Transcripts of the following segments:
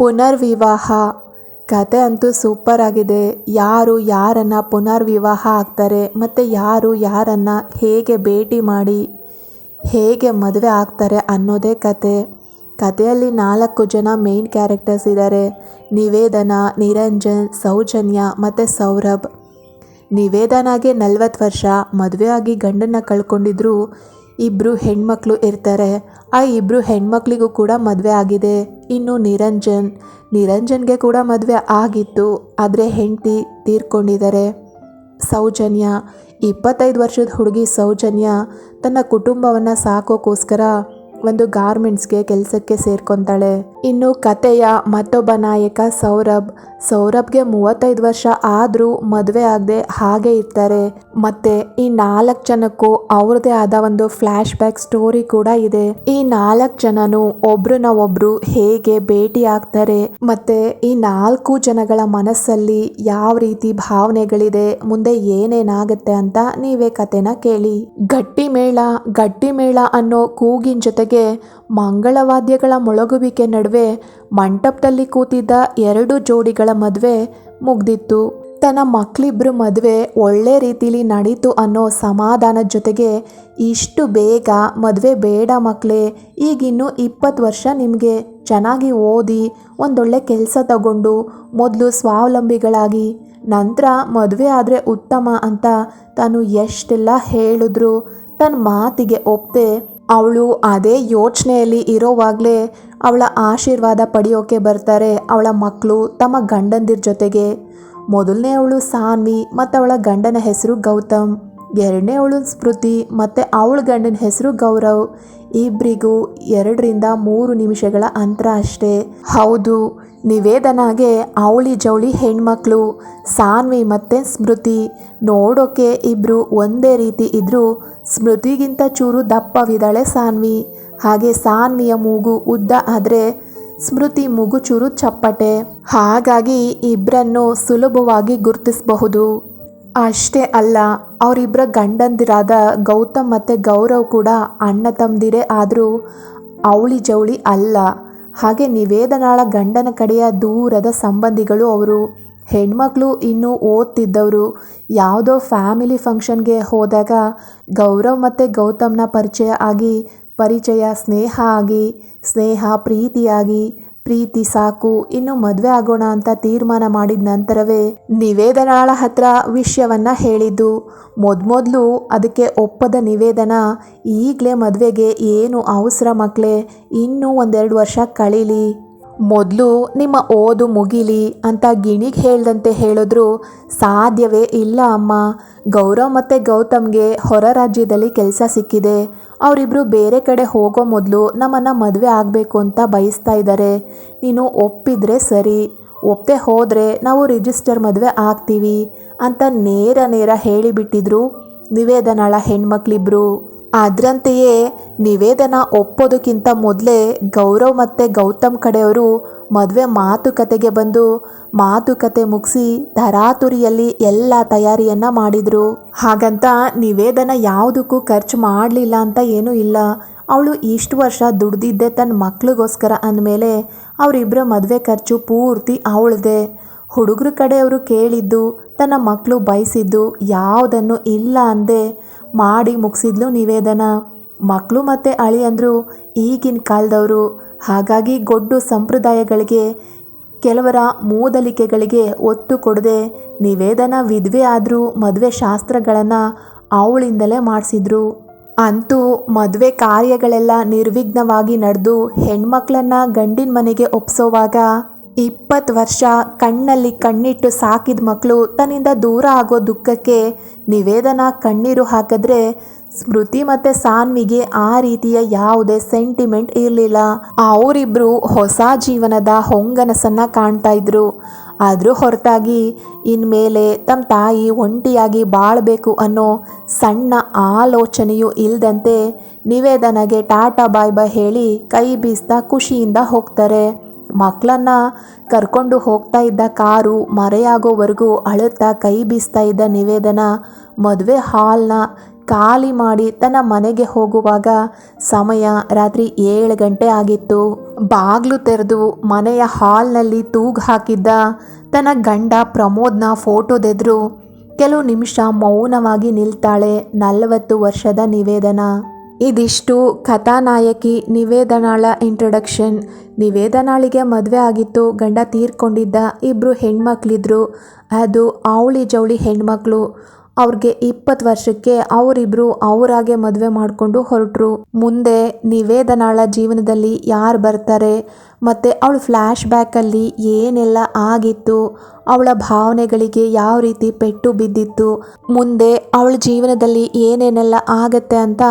ಪುನರ್ವಿವಾಹ. ಕತೆ ಅಂತೂ ಸೂಪರ್ ಆಗಿದೆ. ಯಾರು ಯಾರನ್ನು ಪುನರ್ವಿವಾಹ ಆಗ್ತಾರೆ, ಮತ್ತು ಯಾರು ಯಾರನ್ನು ಹೇಗೆ ಭೇಟಿ ಮಾಡಿ, ಹೇಗೆ ಮದುವೆ ಆಗ್ತಾರೆ ಅನ್ನೋದೇ ಕತೆ. ಕಥೆಯಲ್ಲಿ ನಾಲ್ಕು ಜನ ಮೇನ್ ಕ್ಯಾರೆಕ್ಟರ್ಸ್ ಇದ್ದಾರೆ ನಿವೇದನ, ನಿರಂಜನ್, ಸೌಜನ್ಯ ಮತ್ತು ಸೌರಭ್. ನಿವೇದನಾಗೆ ನಲವತ್ತು ವರ್ಷ ಮದುವೆ ಆಗಿ ಗಂಡನ್ನ ಕಳ್ಕೊಂಡಿದ್ರು. ಇಬ್ಬರು ಹೆಣ್ಮಕ್ಳು ಇರ್ತಾರೆ. ಆ ಇಬ್ಬರು ಹೆಣ್ಮಕ್ಳಿಗೂ ಕೂಡ ಮದುವೆ ಆಗಿದೆ. ಇನ್ನು ನಿರಂಜನ್. ನಿರಂಜನ್ಗೆ ಕೂಡ ಮದುವೆ ಆಗಿತ್ತು, ಆದರೆ ಹೆಂಡತಿ ತೀರ್ಕೊಂಡಿದ್ದಾರೆ. ಸೌಜನ್ಯ. ಇಪ್ಪತ್ತೈದು ವರ್ಷದ ಹುಡುಗಿ ಸೌಜನ್ಯ ತನ್ನ ಕುಟುಂಬವನ್ನು ಸಾಕೋಕ್ಕೋಸ್ಕರ ಒಂದು ಗಾರ್ಮೆಂಟ್ಸ್ಗೆ ಕೆಲಸಕ್ಕೆ ಸೇರ್ಕೊತಾಳೆ. ಇನ್ನು ಕತೆಯ ಮತ್ತೊಬ್ಬ ನಾಯಕ ಸೌರಭ್. ಸೌರಭ್ಗೆ ಮೂವತ್ತೈದು ವರ್ಷ ಆದರೂ ಮದುವೆ ಆಗದೆ ಹಾಗೆ ಇರ್ತಾರೆ. ಮತ್ತೆ ಈ ನಾಲ್ಕು ಜನಕ್ಕೂ ಅವ್ರದೇ ಆದ ಒಂದು ಫ್ಲ್ಯಾಶ್ ಬ್ಯಾಕ್ ಸ್ಟೋರಿ ಕೂಡ ಇದೆ. ಈ ನಾಲ್ಕು ಜನನು ಒಬ್ರನ್ನ ಒಬ್ರು ಹೇಗೆ ಭೇಟಿ ಆಗ್ತಾರೆ, ಮತ್ತೆ ಈ ನಾಲ್ಕು ಜನಗಳ ಮನಸ್ಸಲ್ಲಿ ಯಾವ ರೀತಿ ಭಾವನೆಗಳಿದೆ, ಮುಂದೆ ಏನೇನಾಗುತ್ತೆ ಅಂತ ನೀವೇ ಕತೆನ ಕೇಳಿ. ಗಟ್ಟಿ ಮೇಳ ಗಟ್ಟಿ ಮೇಳ ಅನ್ನೋ ಕೂಗಿನ ಜೊತೆಗೆ ಮಂಗಳವಾದ್ಯಗಳ ಮೊಳಗುವಿಕೆ ನಡುವೆ ಮಂಟಪದಲ್ಲಿ ಕೂತಿದ್ದ ಎರಡು ಜೋಡಿಗಳ ಮದುವೆ ಮುಗ್ದಿತ್ತು. ತನ್ನ ಮಕ್ಕಳಿಬ್ರು ಮದುವೆ ಒಳ್ಳೆ ರೀತಿಲಿ ನಡೀತು ಅನ್ನೋ ಸಮಾಧಾನದ ಜೊತೆಗೆ ಇಷ್ಟು ಬೇಗ ಮದುವೆ ಬೇಡ ಮಕ್ಕಳೇ ಈಗಿನ್ನು ಇಪ್ಪತ್ತು ವರ್ಷ ನಿಮಗೆ ಚೆನ್ನಾಗಿ ಓದಿ, ಒಂದೊಳ್ಳೆ ಕೆಲಸ ತಗೊಂಡು ಮೊದಲು ಸ್ವಾವಲಂಬಿಗಳಾಗಿ, ನಂತರ ಮದುವೆ ಆದರೆ ಉತ್ತಮ ಅಂತ ತಾನು ಎಷ್ಟೆಲ್ಲ ಹೇಳಿದ್ರು ತನ್ನ ಮಾತಿಗೆ ಒಪ್ಪದೆ ಅವಳು ಅದೇ ಯೋಚನೆಯಲ್ಲಿ ಇರೋವಾಗಲೇ ಅವಳ ಆಶೀರ್ವಾದ ಪಡೆಯೋಕೆ ಬರ್ತಾರೆ ಅವಳ ಮಕ್ಕಳು ತಮ್ಮ ಗಂಡಂದಿರ ಜೊತೆಗೆ. ಮೊದಲನೇ ಅವಳು ಸಾನ್ವಿ, ಮತ್ತು ಅವಳ ಗಂಡನ ಹೆಸರು ಗೌತಮ್, ಎರಡನೇ ಅವಳು ಸ್ಮೃತಿ, ಮತ್ತು ಅವಳ ಗಂಡನ ಹೆಸರು ಗೌರವ್. ಇಬ್ಬರಿಗೂ ಎರಡರಿಂದ ಮೂರು ನಿಮಿಷಗಳ ಅಂತರ ಅಷ್ಟೇ. ಹೌದು ನಿವೇದನಾಗೆ ಅವಳಿ ಜವಳಿ ಹೆಣ್ಮಕ್ಳು, ಸಾನ್ವಿ ಮತ್ತು ಸ್ಮೃತಿ. ನೋಡೋಕೆ ಇಬ್ಬರು ಒಂದೇ ರೀತಿ ಇದ್ದರೂ ಸ್ಮೃತಿಗಿಂತ ಚೂರು ದಪ್ಪವಿದ್ದಾಳೆ ಸಾನ್ವಿ. ಹಾಗೆ ಸಾನ್ವಿಯ ಮೂಗು ಉದ್ದ ಆದರೆ ಸ್ಮೃತಿ ಮೂಗು ಚೂರು ಚಪ್ಪಟೆ. ಹಾಗಾಗಿ ಇಬ್ಬರನ್ನು ಸುಲಭವಾಗಿ ಗುರುತಿಸಬಹುದು. ಅಷ್ಟೇ ಅಲ್ಲ ಅವರಿಬ್ಬರ ಗಂಡಂದಿರಾದ ಗೌತಮ್ ಮತ್ತು ಗೌರವ್ ಕೂಡ ಅಣ್ಣ ತಮ್ಮದಿರೇ ಆದರೂ ಅವಳಿ ಜವಳಿ ಅಲ್ಲ. ಹಾಗೆ ನಿವೇದನಾಳ ಗಂಡನ ಕಡೆಯ ದೂರದ ಸಂಬಂಧಿಗಳು ಅವರು. ಹೆಣ್ಮಕ್ಳು ಇನ್ನೂ ಓದ್ತಿದ್ದವರು. ಯಾವುದೋ ಫ್ಯಾಮಿಲಿ ಫಂಕ್ಷನ್ಗೆ ಹೋದಾಗ ಗೌರವ್ ಮತ್ತು ಗೌತಮ್ನ ಪರಿಚಯ ಆಗಿ, ಪರಿಚಯ, ಸ್ನೇಹ ಆಗಿ, ಸ್ನೇಹ, ಪ್ರೀತಿಯಾಗಿ ಪ್ರೀತಿ ಸಾಕು, ಇನ್ನು ಮದುವೆ ಆಗೋಣ ಅಂತ ತೀರ್ಮಾನ ಮಾಡಿದ ನಂತರವೇ ನಿವೇದನಾಳ ಹತ್ರ ವಿಷಯವನ್ನ ಹೇಳಿದ್ದು. ಮೊದಮೊದಲು ಅದಕ್ಕೆ ಒಪ್ಪದ ನಿವೇದನ, ಈಗಲೇ ಮದುವೆಗೆ ಏನು ಅವಸರ ಮಕ್ಕಳೇ ಇನ್ನೂ ಒಂದೆರಡು ವರ್ಷ ಕಳೀಲಿ. ಮೊದಲು ನಿಮ್ಮ ಓದು ಮುಗಿಲಿ ಅಂತ ಗಿಣಿಗೆ ಹೇಳ್ದಂತೆ ಹೇಳಿದ್ರು ಸಾಧ್ಯವೇ ಇಲ್ಲ ಅಮ್ಮ. ಗೌರವ್ ಮತ್ತು ಗೌತಮ್ಗೆ ಹೊರ ರಾಜ್ಯದಲ್ಲಿ ಕೆಲಸ ಸಿಕ್ಕಿದೆ. ಅವರಿಬ್ಬರು ಬೇರೆ ಕಡೆ ಹೋಗೋ ಮೊದಲು ನಮ್ಮನ್ನು ಮದುವೆ ಆಗಬೇಕು ಅಂತ ಬಯಸ್ತಾ ಇದ್ದಾರೆ ನೀನು ಒಪ್ಪಿದ್ರೆ ಸರಿ. ಒಪ್ಪದೆ ಹೋದರೆ ನಾವು ರಿಜಿಸ್ಟರ್ ಮದುವೆ ಆಗ್ತೀವಿ ಅಂತ ನೇರ ನೇರ ಹೇಳಿಬಿಟ್ಟಿದ್ರು ನಿವೇದನಾಳ ಹೆಣ್ಮಕ್ಳಿಬ್ರು. ಅದರಂತೆಯೇ ನಿವೇದನ ಒಪ್ಪೋದಕ್ಕಿಂತ ಮೊದಲೇ ಗೌರವ್ ಮತ್ತು ಗೌತಮ್ ಕಡೆಯವರು ಮದುವೆ ಮಾತುಕತೆಗೆ ಬಂದು ಮಾತುಕತೆ ಮುಗಿಸಿ ತರಾತುರಿಯಲ್ಲಿ ಎಲ್ಲ ತಯಾರಿಯನ್ನ ಮಾಡಿದರು. ಹಾಗಂತ ನಿವೇದನ ಯಾವುದಕ್ಕೂ ಖರ್ಚು ಮಾಡಲಿಲ್ಲ ಅಂತ ಏನೂ ಇಲ್ಲ. ಅವಳು ಇಷ್ಟು ವರ್ಷ ದುಡ್ದಿದ್ದೆ ತನ್ನ ಮಕ್ಳಿಗೋಸ್ಕರ ಅಂದಮೇಲೆ ಅವರಿಬ್ಬರ ಮದುವೆ ಖರ್ಚು ಪೂರ್ತಿ ಅವಳದೆ. ಹುಡುಗರ ಕಡೆಯವರು ಕೇಳಿದ್ದು ತನ್ನ ಮಕ್ಕಳು ಬಯಸಿದ್ದು ಯಾವುದನ್ನು ಇಲ್ಲ ಅಂದೆ ಮಾಡಿ ಮುಗಿಸಿದ್ಲು ನಿವೇದನ. ಮಕ್ಕಳು ಮತ್ತು ಅಂದರು ಈಗಿನ ಕಾಲದವರು. ಹಾಗಾಗಿ ಗೊಡ್ಡು ಸಂಪ್ರದಾಯಗಳಿಗೆ, ಕೆಲವರ ಮೂದಲಿಕೆಗಳಿಗೆ ಒತ್ತು ಕೊಡದೆ ನಿವೇದನ ವಿಧವೆ ಆದರೂ ಮದುವೆ ಶಾಸ್ತ್ರಗಳನ್ನು ಅವಳಿಂದಲೇ ಮಾಡಿಸಿದ್ರು. ಅಂತೂ ಮದುವೆ ಕಾರ್ಯಗಳೆಲ್ಲ ನಿರ್ವಿಘ್ನವಾಗಿ ನಡೆದು ಹೆಣ್ಮಕ್ಳನ್ನು ಗಂಡಿನ ಮನೆಗೆ ಒಪ್ಸೋವಾಗ ಇಪ್ಪತ್ತು ವರ್ಷ ಕಣ್ಣಲ್ಲಿ ಕಣ್ಣಿಟ್ಟು ಸಾಕಿದ ಮಕ್ಕಳು ತನ್ನಿಂದ ದೂರ ಆಗೋ ದುಃಖಕ್ಕೆ ನಿವೇದನ ಕಣ್ಣೀರು ಹಾಕಿದ್ರೆ ಸ್ಮೃತಿ ಮತ್ತು ಸಾನ್ವಿಗೆ ಆ ರೀತಿಯ ಯಾವುದೇ ಸೆಂಟಿಮೆಂಟ್ ಇರಲಿಲ್ಲ. ಅವರಿಬ್ಬರು ಹೊಸ ಜೀವನದ ಹೊಂಗನಸನ್ನ ಕಾಣ್ತಾ ಇದ್ರು. ಆದರೂ ಹೊರತಾಗಿ ಇನ್ಮೇಲೆ ತಮ್ಮ ತಾಯಿ ಒಂಟಿಯಾಗಿ ಬಾಳಬೇಕು ಅನ್ನೋ ಸಣ್ಣ ಆಲೋಚನೆಯೂ ಇಲ್ಲದಂತೆ ನಿವೇದನಗೆ ಟಾಟಾ ಬಾಯ್ ಬಾಯ್ ಹೇಳಿ ಕೈ ಬೀಸ್ತಾ ಖುಷಿಯಿಂದ ಹೋಗ್ತಾರೆ. ಮಕ್ಕಳನ್ನ ಕರ್ಕೊಂಡು ಹೋಗ್ತಾ ಇದ್ದ ಕಾರು ಮರೆಯಾಗೋವರೆಗೂ ಅಳುತ್ತಾ ಕೈ ಬೀಸ್ತಾ ಇದ್ದ ನಿವೇದನ ಮದುವೆ ಹಾಲ್ನ ಖಾಲಿ ಮಾಡಿ ತನ್ನ ಮನೆಗೆ ಹೋಗುವಾಗ ಸಮಯ ರಾತ್ರಿ ಏಳು ಗಂಟೆ ಆಗಿತ್ತು. ಬಾಗ್ಲು ತೆರೆದು ಮನೆಯ ಹಾಲ್ನಲ್ಲಿ ತೂಗು ಹಾಕಿದ್ದ ತನ್ನ ಗಂಡ ಪ್ರಮೋದ್ನ ಫೋಟೋದೆದ್ರು ಕೆಲವು ನಿಮಿಷ ಮೌನವಾಗಿ ನಿಲ್ತಾಳೆ ನಲವತ್ತು ವರ್ಷದ ನಿವೇದನ. ಇದಿಷ್ಟು ಕಥಾನಾಯಕಿ ನಿವೇದನಾಳ ಇಂಟ್ರೊಡಕ್ಷನ್ ನಿವೇದನಾಳಿಗೆ ಮದುವೆ ಆಗಿತ್ತು, ಗಂಡ ತೀರ್ಕೊಂಡಿದ್ದ ಇಬ್ಬರು ಹೆಣ್ಮಕ್ಳಿದ್ರು. ಅದು ಅವಳಿ ಜವಳಿ ಹೆಣ್ಮಕ್ಳು. ಅವ್ರಿಗೆ ಇಪ್ಪತ್ತು ವರ್ಷಕ್ಕೆ ಅವರಿಬ್ರು ಅವರಾಗೆ ಮದುವೆ ಮಾಡಿಕೊಂಡು ಹೊರಟರು. ಮುಂದೆ ನಿವೇದನಾಳ ಜೀವನದಲ್ಲಿ ಯಾರು ಬರ್ತಾರೆ, ಮತ್ತು ಅವಳ ಫ್ಲ್ಯಾಶ್ ಬ್ಯಾಕಲ್ಲಿ ಏನೆಲ್ಲ ಆಗಿತ್ತು, ಅವಳ ಭಾವನೆಗಳಿಗೆ ಯಾವ ರೀತಿ ಪೆಟ್ಟು ಬಿದ್ದಿತ್ತು, ಮುಂದೆ ಅವಳ ಜೀವನದಲ್ಲಿ ಏನೇನೆಲ್ಲ ಆಗತ್ತೆ ಅಂತ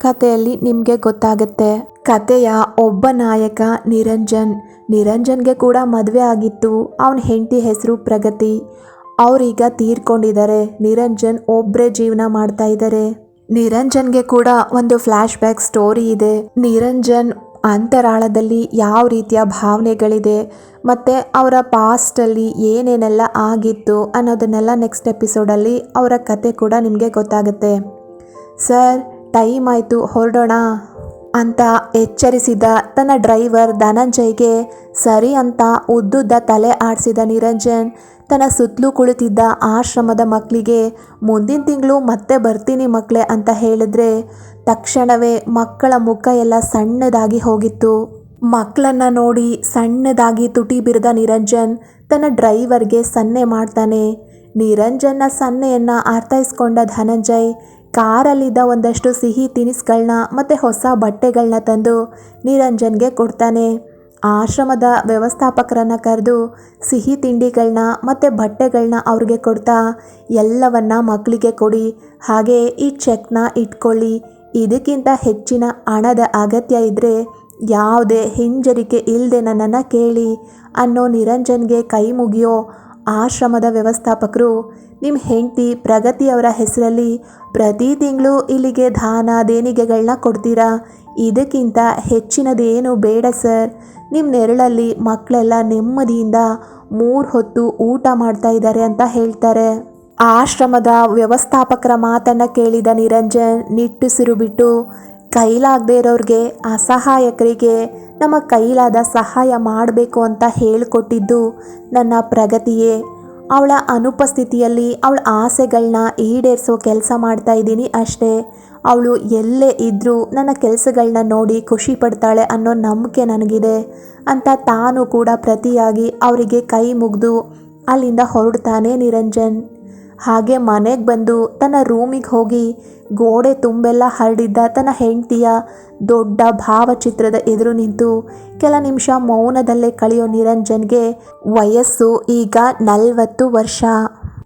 ಕಥೆಯಲ್ಲಿ ನಿಮಗೆ ಗೊತ್ತಾಗುತ್ತೆ. ಕಥೆಯ ಒಬ್ಬ ನಾಯಕ ನಿರಂಜನ್. ನಿರಂಜನ್ಗೆ ಕೂಡ ಮದುವೆ ಆಗಿತ್ತು. ಅವನ ಹೆಂಡತಿ ಹೆಸರು ಪ್ರಗತಿ. ಅವರೀಗ ತೀರ್ಕೊಂಡಿದ್ದಾರೆ ನಿರಂಜನ್ ಒಬ್ಬರೇ ಜೀವನ ಮಾಡ್ತಾ ಇದ್ದಾರೆ ನಿರಂಜನ್ಗೆ ಕೂಡ ಒಂದು ಫ್ಲ್ಯಾಶ್ ಬ್ಯಾಕ್ ಸ್ಟೋರಿ ಇದೆ. ನಿರಂಜನ್ ಅಂತರಾಳದಲ್ಲಿ ಯಾವ ರೀತಿಯ ಭಾವನೆಗಳಿದೆ. ಮತ್ತು ಅವರ ಪಾಸ್ಟಲ್ಲಿ ಏನೇನೆಲ್ಲ ಆಗಿತ್ತು ಅನ್ನೋದನ್ನೆಲ್ಲ ನೆಕ್ಸ್ಟ್ ಎಪಿಸೋಡಲ್ಲಿ ಅವರ ಕತೆ ಕೂಡ ನಿಮಗೆ ಗೊತ್ತಾಗುತ್ತೆ. ಸರ್ ಟೈಮ್ ಆಯಿತು, ಹೊರಡೋಣ ಅಂತ ಎಚ್ಚರಿಸಿದ ತನ್ನ ಡ್ರೈವರ್ ಧನಂಜಯ್ಗೆ, ಸರಿ ಅಂತ ಉದ್ದುದ್ದ ತಲೆ ಆಡಿಸಿದ ನಿರಂಜನ್ ತನ್ನ ಸುತ್ತಲೂ ಕುಳಿತಿದ್ದ ಆಶ್ರಮದ ಮಕ್ಕಳಿಗೆ, ಮುಂದಿನ ತಿಂಗಳು ಮತ್ತೆ ಬರ್ತೀನಿ ಮಕ್ಕಳೇ ಅಂತ ಹೇಳಿದ್ರೆ, ತಕ್ಷಣವೇ ಮಕ್ಕಳ ಮುಖ ಎಲ್ಲ ಸಣ್ಣದಾಗಿ ಹೋಗಿತ್ತು. ಮಕ್ಕಳನ್ನ ನೋಡಿ ಸಣ್ಣದಾಗಿ ತುಟಿ ಬಿರಿದ ನಿರಂಜನ್ ತನ್ನ ಡ್ರೈವರ್ಗೆ ಸನ್ನೆ ಮಾಡ್ತಾನೆ. ನಿರಂಜನ್ನ ಸನ್ನೆಯನ್ನು ಅರ್ಥೈಸ್ಕೊಂಡ ಧನಂಜಯ್ ಕಾರಲ್ಲಿದ್ದ ಒಂದಷ್ಟು ಸಿಹಿ ತಿನಿಸುಗಳನ್ನ ಮತ್ತು ಹೊಸ ಬಟ್ಟೆಗಳನ್ನ ತಂದು ನಿರಂಜನ್ಗೆ ಕೊಡ್ತಾನೆ. ಆಶ್ರಮದ ವ್ಯವಸ್ಥಾಪಕರನ್ನು ಕರೆದು ಸಿಹಿ ತಿಂಡಿಗಳನ್ನ ಮತ್ತು ಬಟ್ಟೆಗಳನ್ನ ಅವ್ರಿಗೆ ಕೊಡ್ತಾ ಎಲ್ಲವನ್ನ ಮಕ್ಕಳಿಗೆ ಕೊಡಿ. ಹಾಗೆ ಈ ಚೆಕ್ನ ಇಟ್ಕೊಳ್ಳಿ. ಇದಕ್ಕಿಂತ ಹೆಚ್ಚಿನ ಹಣದ ಅಗತ್ಯ ಇದ್ದರೆ ಯಾವುದೇ ಹಿಂಜರಿಕೆ ಇಲ್ಲದೆ ನನ್ನನ್ನು ಕೇಳಿ ಅನ್ನೋ ನಿರಂಜನ್ಗೆ ಕೈ ಮುಗಿಯೋ ಆಶ್ರಮದ ವ್ಯವಸ್ಥಾಪಕರು ನಿಮ್ಮ ಹೆಂಡತಿ ಪ್ರಗತಿಯವರ ಹೆಸರಲ್ಲಿ ಪ್ರತಿ ತಿಂಗಳು ಇಲ್ಲಿಗೆ ದಾನ ದೇಣಿಗೆಗಳನ್ನ ಕೊಡ್ತೀರಾ? ಇದಕ್ಕಿಂತ ಹೆಚ್ಚಿನದೇನು ಬೇಡ ಸರ್. ನಿಮ್ಮ ನೆರಳಲ್ಲಿ ಮಕ್ಕಳೆಲ್ಲ ನೆಮ್ಮದಿಯಿಂದ ಮೂರು ಹೊತ್ತು ಊಟ ಮಾಡ್ತಾ ಇದ್ದಾರೆ ಅಂತ ಹೇಳ್ತಾರೆ. ಆಶ್ರಮದ ವ್ಯವಸ್ಥಾಪಕರ ಮಾತನ್ನು ಕೇಳಿದ ನಿರಂಜನ್ ನಿಟ್ಟುಸಿರು ಬಿಟ್ಟು, ಕೈಲಾಗದೇ ಇರೋರಿಗೆ, ಅಸಹಾಯಕರಿಗೆ ನಮ್ಮ ಕೈಲಾದ ಸಹಾಯ ಮಾಡಬೇಕು ಅಂತ ಹೇಳಿಕೊಟ್ಟಿದ್ದು ನನ್ನ ಪ್ರಗತಿಯೇ. ಅವಳ ಅನುಪಸ್ಥಿತಿಯಲ್ಲಿ ಅವಳ ಆಸೆಗಳನ್ನ ಈಡೇರಿಸೋ ಕೆಲಸ ಮಾಡ್ತಾ ಇದ್ದೀನಿ ಅಷ್ಟೇ. ಅವಳು ಎಲ್ಲೇ ಇದ್ದರೂ ನನ್ನ ಕೆಲಸಗಳನ್ನ ನೋಡಿ ಖುಷಿ ಪಡ್ತಾಳೆ ಅನ್ನೋ ನಂಬಿಕೆ ನನಗಿದೆ ಅಂತ ತಾನು ಕೂಡ ಪ್ರತಿಯಾಗಿ ಅವರಿಗೆ ಕೈ ಮುಗಿದು ಅಲ್ಲಿಂದ ಹೊರಡ್ತಾನೆ ನಿರಂಜನ್. ಹಾಗೆ ಮನೆಗೆ ಬಂದು ತನ್ನ ರೂಮಿಗೆ ಹೋಗಿ ಗೋಡೆ ತುಂಬೆಲ್ಲ ಹರಡಿದ್ದ ತನ್ನ ಹೆಂಡತಿಯ ದೊಡ್ಡ ಭಾವಚಿತ್ರದ ಎದುರು ನಿಂತು ಕೆಲ ನಿಮಿಷ ಮೌನದಲ್ಲೇ ಕಳೆಯೋ ನಿರಂಜನ್ಗೆ ವಯಸ್ಸು ಈಗ ನಲವತ್ತು ವರ್ಷ.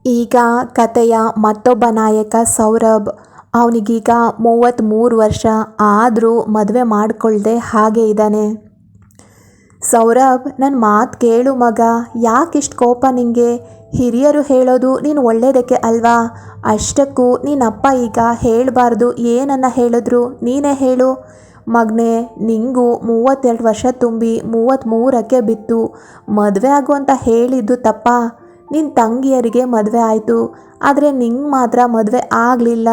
ಈಗ ಕತೆಯ ಮತ್ತೊಬ್ಬ ನಾಯಕ ಸೌರಭ್, ಅವನಿಗೀಗ ಮೂವತ್ತ್ಮೂರು ವರ್ಷ. ಆದರೂ ಮದುವೆ ಮಾಡಿಕೊಳ್ಳದೆ ಹಾಗೆ ಇದ್ದಾನೆ. ಸೌರಭ್ ನನ್ನ ಮಾತು ಕೇಳು ಮಗ, ಯಾಕಿಷ್ಟು ಕೋಪ ನಿಂಗೆ? ಹಿರಿಯರು ಹೇಳೋದು ನೀನು ಒಳ್ಳೆಯದಕ್ಕೆ ಅಲ್ವಾ? ಅಷ್ಟಕ್ಕೂ ನಿನ್ನಪ್ಪ ಈಗ ಹೇಳಬಾರ್ದು ಏನನ್ನ ಹೇಳಿದ್ರು ನೀನೇ ಹೇಳು. ಮಗನೇ, ನಿಂಗೂ ಮೂವತ್ತೆರಡು ವರ್ಷ ತುಂಬಿ ಮೂವತ್ತ್ಮೂರಕ್ಕೆ ಬಿತ್ತು. ಮದುವೆ ಆಗು ಅಂತ ಹೇಳಿದ್ದು ತಪ್ಪ. ನಿನ್ನ ತಂಗಿಯರಿಗೆ ಮದುವೆ ಆಯಿತು. ಆದರೆ ನಿಂಗೆ ಮಾತ್ರ ಮದುವೆ ಆಗಲಿಲ್ಲ.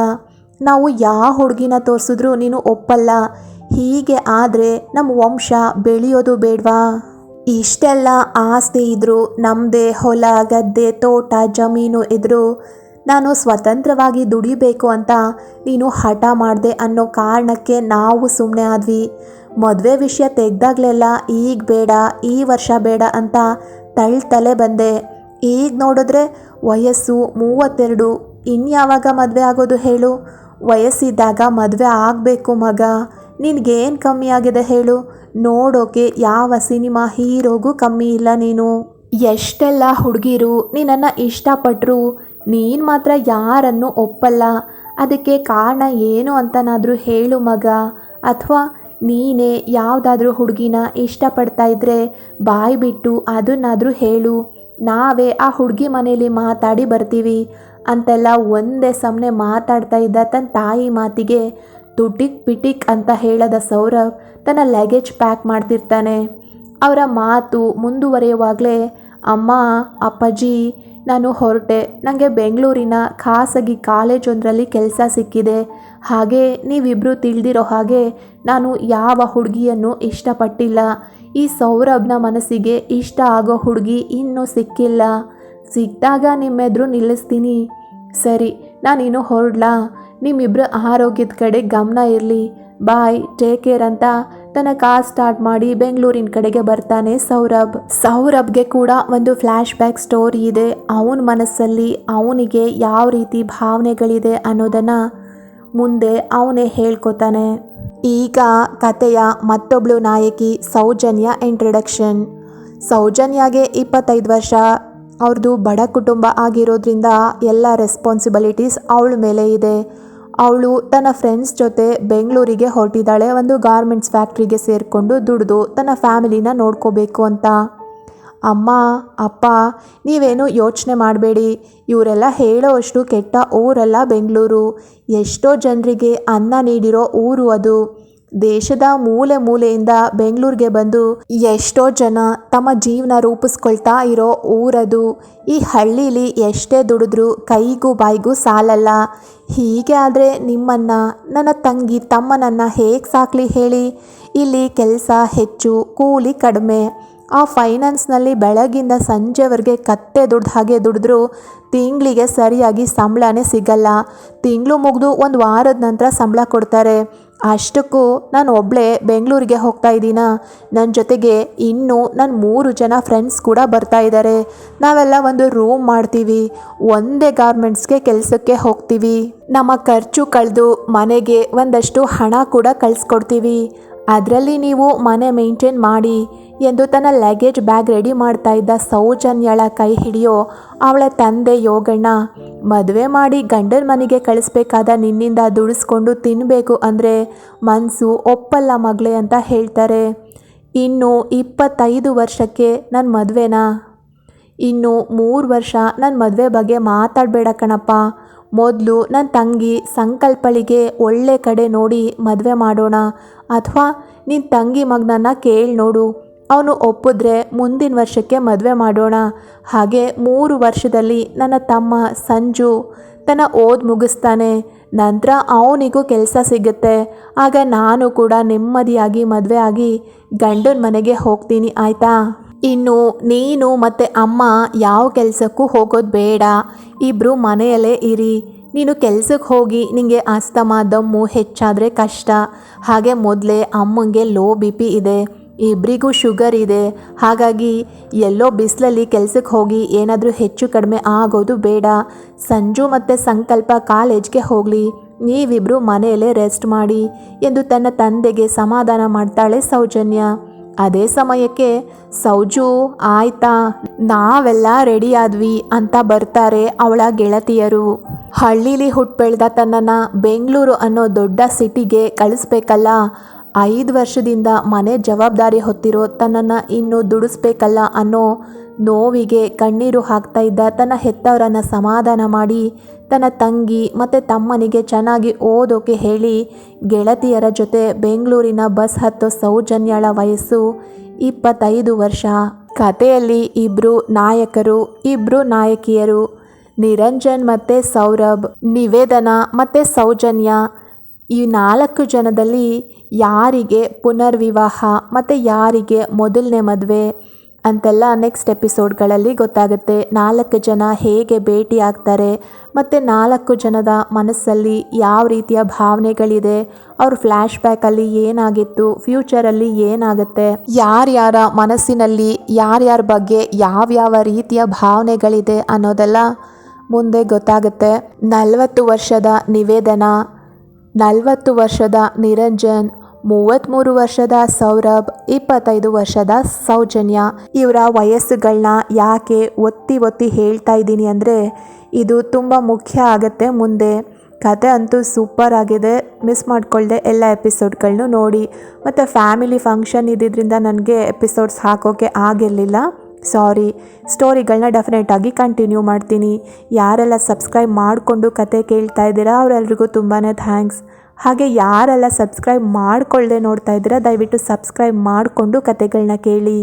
ನಾವು ಯಾವ ಹುಡುಗಿನ ತೋರಿಸಿದ್ರು ನೀನು ಒಪ್ಪಲ್ಲ. ಹೀಗೆ ಆದರೆ ನಮ್ಮ ವಂಶ ಬೆಳೆಯೋದು ಬೇಡವಾ? ಇಷ್ಟೆಲ್ಲ ಆಸ್ತಿ ಇದ್ದರೂ ನಮ್ಮದೇ ಹೊಲ, ಗದ್ದೆ, ತೋಟ, ಜಮೀನು ಇದ್ರು ನಾನು ಸ್ವತಂತ್ರವಾಗಿ ದುಡಿಬೇಕು ಅಂತ ನೀನು ಹಠ ಮಾಡಿದೆ ಅನ್ನೋ ಕಾರಣಕ್ಕೆ ನಾವು ಸುಮ್ಮನೆ ಆದ್ವಿ. ಮದುವೆ ವಿಷಯ ತೆಗೆದಾಗಲೆಲ್ಲ ಈಗ ಬೇಡ, ಈ ವರ್ಷ ಬೇಡ ಅಂತ ತಳ್ತಲೆ ಬಂದೆ. ಈಗ ನೋಡಿದ್ರೆ ವಯಸ್ಸು ಮೂವತ್ತೆರಡು, ಇನ್ಯಾವಾಗ ಮದುವೆ ಆಗೋದು ಹೇಳು? ವಯಸ್ಸಿದ್ದಾಗ ಮದುವೆ ಆಗಬೇಕು ಮಗ. ನಿನಗೇನು ಕಮ್ಮಿ ಆಗಿದೆ ಹೇಳು? ನೋಡೋಕೆ ಯಾವ ಸಿನಿಮಾ ಹೀರೋಗೂ ಕಮ್ಮಿ ಇಲ್ಲ ನೀನು. ಎಷ್ಟೆಲ್ಲ ಹುಡುಗಿರು ನಿನ್ನನ್ನು ಇಷ್ಟಪಟ್ಟರು ನೀನು ಮಾತ್ರ ಯಾರನ್ನು ಒಪ್ಪಲ್ಲ. ಅದಕ್ಕೆ ಕಾರಣ ಏನು ಅಂತನಾದರೂ ಹೇಳು ಮಗ. ಅಥವಾ ನೀನೇ ಯಾವುದಾದ್ರೂ ಹುಡುಗಿನ ಇಷ್ಟಪಡ್ತಾ ಇದ್ದರೆ ಬಾಯಿ ಬಿಟ್ಟು ಅದನ್ನಾದರೂ ಹೇಳು. ನಾವೇ ಆ ಹುಡುಗಿ ಮನೇಲಿ ಮಾತಾಡಿ ಬರ್ತೀವಿ. ಅಂತೆಲ್ಲ ಒಂದೇ ಸಮನೆ ಮಾತಾಡ್ತಾ ಇದ್ದ ತನ್ನ ತಾಯಿ ಮಾತಿಗೆ ತುಟಿಕ್ ಪಿಟಿಕ್ ಅಂತ ಹೇಳದ ಸೌರಭ್ ತನ್ನ ಲಗೇಜ್ ಪ್ಯಾಕ್ ಮಾಡ್ತಿರ್ತಾನೆ. ಅವರ ಮಾತು ಮುಂದುವರಿಯುವಾಗಲೇ, ಅಮ್ಮ, ಅಪ್ಪಾಜಿ, ನಾನು ಹೊರಟೆ. ನನಗೆ ಬೆಂಗಳೂರಿನ ಖಾಸಗಿ ಕಾಲೇಜೊಂದರಲ್ಲಿ ಕೆಲಸ ಸಿಕ್ಕಿದೆ. ಹಾಗೆ ನೀವಿಬ್ಬರು ತಿಳಿದಿರೋ ಹಾಗೆ ನಾನು ಯಾವ ಹುಡುಗಿಯನ್ನು ಇಷ್ಟಪಟ್ಟಿಲ್ಲ. ಈ ಸೌರಭ್ನ ಮನಸ್ಸಿಗೆ ಇಷ್ಟ ಆಗೋ ಹುಡುಗಿ ಇನ್ನೂ ಸಿಕ್ಕಿಲ್ಲ. ಸಿಕ್ಕಿದಾಗ ನಿಮ್ಮೆದುರು ನಿಲ್ಲಿಸ್ತೀನಿ. ಸರಿ, ನಾನಿನ್ನು ಹೊರಡ್ಲಾ? ನಿಮ್ಮಿಬ್ಬರ ಆರೋಗ್ಯದ ಕಡೆ ಗಮನ ಇರಲಿ. ಬಾಯ್ ಟೇಕ್ ಕೇರ್ ಅಂತ ತನ್ನ ಕಾರ್ ಸ್ಟಾರ್ಟ್ ಮಾಡಿ ಬೆಂಗಳೂರಿನ ಕಡೆಗೆ ಬರ್ತಾನೆ ಸೌರಭ್. ಸೌರಭ್ಗೆ ಕೂಡ ಒಂದು ಫ್ಲ್ಯಾಶ್ ಬ್ಯಾಕ್ ಸ್ಟೋರಿ ಇದೆ. ಅವನ ಮನಸ್ಸಲ್ಲಿ ಅವನಿಗೆ ಯಾವ ರೀತಿ ಭಾವನೆಗಳಿದೆ ಅನ್ನೋದನ್ನು ಮುಂದೆ ಅವನೇ ಹೇಳ್ಕೊತಾನೆ. ಈಗ ಕತೆಯ ಮತ್ತೊಬ್ಳು ನಾಯಕಿ ಸೌಜನ್ಯ ಇಂಟ್ರಡಕ್ಷನ್ ಸೌಜನ್ಯಗೆ ಇಪ್ಪತ್ತೈದು ವರ್ಷ. ಅವ್ರದ್ದು ಬಡ ಕುಟುಂಬ ಆಗಿರೋದ್ರಿಂದ ಎಲ್ಲ ರೆಸ್ಪಾನ್ಸಿಬಿಲಿಟೀಸ್ ಅವಳ ಮೇಲೆ ಇದೆ. ಅವಳು ತನ್ನ ಫ್ರೆಂಡ್ಸ್ ಜೊತೆ ಬೆಂಗಳೂರಿಗೆ ಹೊರಟಿದ್ದಾಳೆ. ಒಂದು ಗಾರ್ಮೆಂಟ್ಸ್ ಫ್ಯಾಕ್ಟ್ರಿಗೆ ಸೇರಿಕೊಂಡು ದುಡಿದು ತನ್ನ ಫ್ಯಾಮಿಲಿನ ನೋಡ್ಕೋಬೇಕು ಅಂತ. ಅಮ್ಮ, ಅಪ್ಪ, ನೀವೇನು ಯೋಚನೆ ಮಾಡಬೇಡಿ. ಇವರೆಲ್ಲ ಹೇಳೋ ಅಷ್ಟು ಕೆಟ್ಟ ಊರಲ್ಲ ಬೆಂಗಳೂರು. ಎಷ್ಟೋ ಜನರಿಗೆ ಅನ್ನ ನೀಡಿರೋ ಊರು ಅದು. ದೇಶದ ಮೂಲೆ ಮೂಲೆಯಿಂದ ಬೆಂಗಳೂರಿಗೆ ಬಂದು ಎಷ್ಟೋ ಜನ ತಮ್ಮ ಜೀವನ ರೂಪಿಸ್ಕೊಳ್ತಾ ಇರೋ ಊರದು. ಈ ಹಳ್ಳೀಲಿ ಎಷ್ಟೇ ದುಡಿದ್ರೂ ಕೈಗೂ ಬಾಯಿಗೂ ಸಾಲಲ್ಲ. ಹೀಗೆ ಆದರೆ ನಿಮ್ಮನ್ನು, ನನ್ನ ತಂಗಿ ತಮ್ಮನನ್ನು ಹೇಗೆ ಸಾಕಲಿ ಹೇಳಿ? ಇಲ್ಲಿ ಕೆಲಸ ಹೆಚ್ಚು, ಕೂಲಿ ಕಡಿಮೆ. ಆ ಫೈನಾನ್ಸ್ನಲ್ಲಿ ಬೆಳಗಿಂದ ಸಂಜೆವರೆಗೆ ಕತ್ತೆ ದುಡ್ದು ಹಾಗೆ ದುಡಿದ್ರೂ ತಿಂಗಳಿಗೆ ಸರಿಯಾಗಿ ಸಂಬಳನೇ ಸಿಗಲ್ಲ. ತಿಂಗಳು ಮುಗಿದು ಒಂದು ವಾರದ ನಂತರ ಸಂಬಳ ಕೊಡ್ತಾರೆ. ಅಷ್ಟಕ್ಕೂ ನಾನು ಒಬ್ಬಳೇ ಬೆಂಗಳೂರಿಗೆ ಹೋಗ್ತಾ ಇದ್ದೀನ? ನನ್ನ ಜೊತೆಗೆ ಇನ್ನೂ ನನ್ನ ಮೂರು ಜನ ಫ್ರೆಂಡ್ಸ್ ಕೂಡ ಬರ್ತಾ ಇದ್ದಾರೆ ನಾವೆಲ್ಲ ಒಂದು ರೂಮ್ ಮಾಡ್ತೀವಿ. ಒಂದೇ ಗಾರ್ಮೆಂಟ್ಸ್ಗೆ ಕೆಲಸಕ್ಕೆ ಹೋಗ್ತೀವಿ. ನಮ್ಮ ಖರ್ಚು ಕಳೆದು ಮನೆಗೆ ಒಂದಷ್ಟು ಹಣ ಕೂಡ ಕಳಿಸ್ಕೊಡ್ತೀವಿ. ಅದರಲ್ಲಿ ನೀವು ಮನೆ ಮೇಂಟೈನ್ ಮಾಡಿ ಎಂದು ತನ್ನ ಲಗೇಜ್ ಬ್ಯಾಗ್ ರೆಡಿ ಮಾಡ್ತಾ ಇದ್ದ ಸೌಜನ್ಯಳ ಕೈ ಹಿಡಿಯೋ ಅವಳ ತಂದೆ ಯೋಗಣ್ಣ, ಮದುವೆ ಮಾಡಿ ಗಂಡನ ಮನೆಗೆ ಕಳಿಸ್ಬೇಕಾದ ನಿನ್ನಿಂದ ದುಡಿಸ್ಕೊಂಡು ತಿನ್ನಬೇಕು ಅಂದರೆ ಮನಸ್ಸು ಒಪ್ಪಲ್ಲ ಮಗಳೇ ಅಂತ ಹೇಳ್ತಾರೆ. ಇನ್ನು ಇಪ್ಪತ್ತೈದು ವರ್ಷಕ್ಕೆ ನನ್ನ ಮದುವೆನಾ? ಇನ್ನು ಮೂರು ವರ್ಷ ನನ್ನ ಮದುವೆ ಬಗ್ಗೆ ಮಾತಾಡಬೇಡ ಕಣಪ್ಪ. ಮೊದಲು ನನ್ನ ತಂಗಿ ಸಂಕಲ್ಪಳಿಗೆ ಒಳ್ಳೆ ಕಡೆ ನೋಡಿ ಮದುವೆ ಮಾಡೋಣ. ಅಥವಾ ನಿನ್ನ ತಂಗಿ ಮಗನನ್ನು ಕೇಳಿ ನೋಡು. ಅವನು ಒಪ್ಪಿದ್ರೆ ಮುಂದಿನ ವರ್ಷಕ್ಕೆ ಮದುವೆ ಮಾಡೋಣ. ಹಾಗೆ ಮೂರು ವರ್ಷದಲ್ಲಿ ನನ್ನ ತಮ್ಮ ಸಂಜು ತನ್ನ ಓದ್ ಮುಗಿಸ್ತಾನೆ. ನಂತರ ಅವನಿಗೂ ಕೆಲಸ ಸಿಗುತ್ತೆ. ಆಗ ನಾನು ಕೂಡ ನೆಮ್ಮದಿಯಾಗಿ ಮದುವೆ ಆಗಿ ಗಂಡನ ಮನೆಗೆ ಹೋಗ್ತೀನಿ, ಆಯಿತಾ? ಇನ್ನು ನೀನು ಮತ್ತು ಅಮ್ಮ ಯಾವ ಕೆಲಸಕ್ಕೂ ಹೋಗೋದು ಬೇಡ. ಇಬ್ಬರು ಮನೆಯಲ್ಲೇ ಇರಿ. ನೀನು ಕೆಲ್ಸಕ್ಕೆ ಹೋಗಿ ನಿಮಗೆ ಅಸ್ತಮ, ದಮ್ಮು ಹೆಚ್ಚಾದರೆ ಕಷ್ಟ. ಹಾಗೆ ಮೊದಲೇ ಅಮ್ಮಂಗೆ ಲೋ ಬಿ ಪಿ ಇದೆ. ಇಬ್ಬರಿಗೂ ಶುಗರ್ ಇದೆ. ಹಾಗಾಗಿ ಎಲ್ಲೋ ಬಿಸಿಲಲ್ಲಿ ಕೆಲಸಕ್ಕೆ ಹೋಗಿ ಏನಾದರೂ ಹೆಚ್ಚು ಕಡಿಮೆ ಆಗೋದು ಬೇಡ. ಸಂಜು ಮತ್ತು ಸಂಕಲ್ಪ ಕಾಲೇಜ್ಗೆ ಹೋಗಲಿ. ನೀವಿಬ್ಬರು ಮನೆಯಲ್ಲೇ ರೆಸ್ಟ್ ಮಾಡಿ ಎಂದು ತನ್ನ ತಂದೆಗೆ ಸಮಾಧಾನ ಮಾಡ್ತಾಳೆ ಸೌಜನ್ಯ. ಅದೇ ಸಮಯಕ್ಕೆ ಸೌಜು, ಆಯ್ತಾ, ನಾವೆಲ್ಲ ರೆಡಿ ಆದ್ವಿ ಅಂತ ಬರ್ತಾರೆ ಅವಳ ಗೆಳತಿಯರು. ಹಳ್ಳಿಲಿ ಹುಟ್ಟು ಬೆಳೆದ ತನ್ನನ್ನು ಬೆಂಗಳೂರು ಅನ್ನೋ ದೊಡ್ಡ ಸಿಟಿಗೆ ಕಳಿಸ್ಬೇಕಲ್ಲ, ಐದು ವರ್ಷದಿಂದ ಮನೆ ಜವಾಬ್ದಾರಿ ಹೊತ್ತಿರೋ ತನ್ನನ್ನು ಇನ್ನೂ ದುಡಿಸ್ಬೇಕಲ್ಲ ಅನ್ನೋ ನೋವಿಗೆ ಕಣ್ಣೀರು ಹಾಕ್ತಾ ಇದ್ದ ತನ್ನ ಹೆತ್ತವರನ್ನು ಸಮಾಧಾನ ಮಾಡಿ ತನ್ನ ತಂಗಿ ಮತ್ತು ತಮ್ಮನಿಗೆ ಚೆನ್ನಾಗಿ ಓದೋಕೆ ಹೇಳಿ ಗೆಳತಿಯರ ಜೊತೆ ಬೆಂಗಳೂರಿನ ಬಸ್ ಹತ್ತೋ ಸೌಜನ್ಯಳ ವಯಸ್ಸು ಇಪ್ಪತ್ತೈದು ವರ್ಷ. ಕಥೆಯಲ್ಲಿ ಇಬ್ಬರು ನಾಯಕರು ಇಬ್ಬರು ನಾಯಕಿಯರು, ನಿರಂಜನ್ ಮತ್ತು ಸೌರಭ್, ನಿವೇದನ ಮತ್ತು ಸೌಜನ್ಯ. ಈ ನಾಲ್ಕು ಜನದಲ್ಲಿ ಯಾರಿಗೆ ಪುನರ್ವಿವಾಹ ಮತ್ತು ಯಾರಿಗೆ ಮೊದಲನೇ ಮದುವೆ? ಅಂತೆಲ್ಲ ನೆಕ್ಸ್ಟ್ ಎಪಿಸೋಡ್ಗಳಲ್ಲಿ ಗೊತ್ತಾಗುತ್ತೆ. ನಾಲ್ಕು ಜನ ಹೇಗೆ ಭೇಟಿ ಆಗ್ತಾರೆ, ಮತ್ತು ನಾಲ್ಕು ಜನದ ಮನಸ್ಸಲ್ಲಿ ಯಾವ ರೀತಿಯ ಭಾವನೆಗಳಿದೆ, ಅವ್ರ ಫ್ಲ್ಯಾಶ್ ಬ್ಯಾಕಲ್ಲಿ ಏನಾಗಿತ್ತು ಫ್ಯೂಚರಲ್ಲಿ ಏನಾಗುತ್ತೆ, ಯಾರ್ಯಾರ ಮನಸ್ಸಿನಲ್ಲಿ ಯಾರ್ಯಾರ ಬಗ್ಗೆ ಯಾವ್ಯಾವ ರೀತಿಯ ಭಾವನೆಗಳಿದೆ ಅನ್ನೋದೆಲ್ಲ ಮುಂದೆ ಗೊತ್ತಾಗುತ್ತೆ. ನಲವತ್ತು ವರ್ಷದ ನಿವೇದನ, ನಲವತ್ತು ವರ್ಷದ ನಿರಂಜನ್ ಮೂವತ್ತ್ಮೂರು ವರ್ಷದ ಸೌರಭ್, ಇಪ್ಪತ್ತೈದು ವರ್ಷದ ಸೌಜನ್ಯ. ಇವರ ವಯಸ್ಸುಗಳನ್ನ ಯಾಕೆ ಒತ್ತಿ ಒತ್ತಿ ಹೇಳ್ತಾ ಇದ್ದೀನಿ ಅಂದರೆ, ಇದು ತುಂಬ ಮುಖ್ಯ ಆಗುತ್ತೆ ಮುಂದೆ. ಕತೆ ಅಂತೂ ಸೂಪರ್ ಆಗಿದೆ. ಮಿಸ್ ಮಾಡ್ಕೊಳ್ಳದೆ ಎಲ್ಲ ಎಪಿಸೋಡ್ಗಳನ್ನೂ ನೋಡಿ. ಮತ್ತು ಫ್ಯಾಮಿಲಿ ಫಂಕ್ಷನ್ ಇದ್ದಿದ್ದರಿಂದ ನನಗೆ ಎಪಿಸೋಡ್ಸ್ ಹಾಕೋಕ್ಕೆ ಆಗಿರಲಿಲ್ಲ. ಸಾರಿ. ಸ್ಟೋರಿಗಳನ್ನ ಡೆಫಿನೆಟಾಗಿ ಕಂಟಿನ್ಯೂ ಮಾಡ್ತೀನಿ. ಯಾರೆಲ್ಲ ಸಬ್ಸ್ಕ್ರೈಬ್ ಮಾಡಿಕೊಂಡು ಕತೆ ಕೇಳ್ತಾ ಇದ್ದೀರಾ, ಅವರೆಲ್ರಿಗೂ ತುಂಬಾ ಥ್ಯಾಂಕ್ಸ್. ಹಾಗೆ ಯಾರೆಲ್ಲ ಸಬ್ಸ್ಕ್ರೈಬ್ ಮಾಡ್ಕೊಳ್ಳದೆ ನೋಡ್ತಾ ಇದ್ದೀರಾ ದಯವಿಟ್ಟು ಸಬ್ಸ್ಕ್ರೈಬ್ ಮಾಡಿಕೊಂಡು ಕತೆಗಳನ್ನ ಕೇಳಿ.